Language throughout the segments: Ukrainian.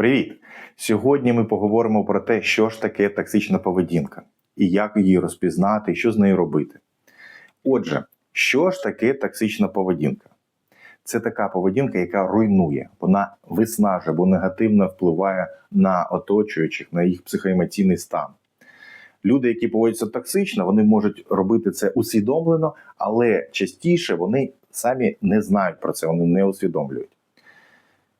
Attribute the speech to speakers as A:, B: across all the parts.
A: Привіт! Сьогодні ми поговоримо про те, що ж таке токсична поведінка і як її розпізнати, що з нею робити. Отже, що ж таке токсична поведінка? Це така поведінка, яка руйнує, вона виснажує або негативно впливає на оточуючих, на їх психоемоційний стан. Люди, які поводяться токсично, вони можуть робити це усвідомлено, але частіше вони самі не знають про це, вони не усвідомлюють.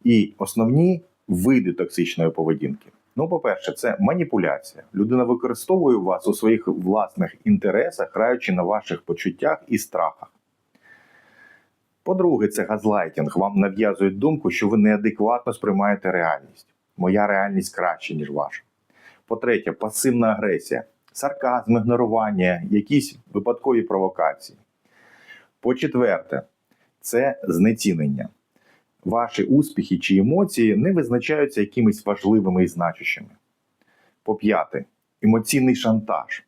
A: І основні види токсичної поведінки. Ну, по-перше, це маніпуляція. Людина використовує вас у своїх власних інтересах, граючи на ваших почуттях і страхах. По-друге, це газлайтінг. Вам нав'язують думку, що ви неадекватно сприймаєте реальність. Моя реальність краще, ніж ваша. По-третє, пасивна агресія, сарказм, ігнорування, якісь випадкові провокації. По-четверте, це знецінення. Ваші успіхи чи емоції не визначаються якимись важливими і значущими. По-п'яте, емоційний шантаж.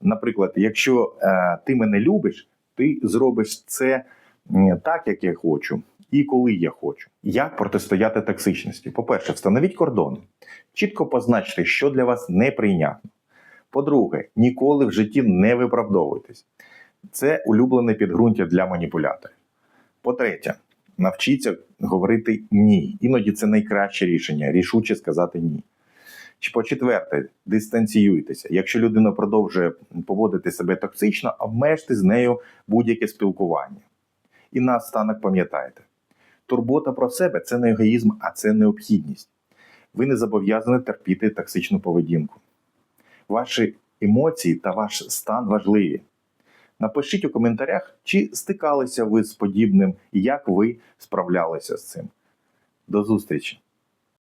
A: Наприклад, якщо е, ти мене любиш, ти зробиш це так, як я хочу, і коли я хочу. Як протистояти токсичності? По-перше, встановіть кордони. Чітко позначте, що для вас неприйнятно. По-друге, ніколи в житті не виправдовуйтесь. Це улюблене підґрунтя для маніпуляторів. По-третє, навчіться говорити ні. Іноді це найкраще рішення рішуче сказати ні. Чи по-четверте, дистанціюйтеся. Якщо людина продовжує поводити себе токсично, обмежте з нею будь-яке спілкування. І наостанок пам'ятайте: турбота про себе це не егоїзм, а це необхідність. Ви не зобов'язані терпіти токсичну поведінку. Ваші емоції та ваш стан важливі. Напишіть у коментарях, чи стикалися ви з подібним і як ви справлялися з цим. До зустрічі!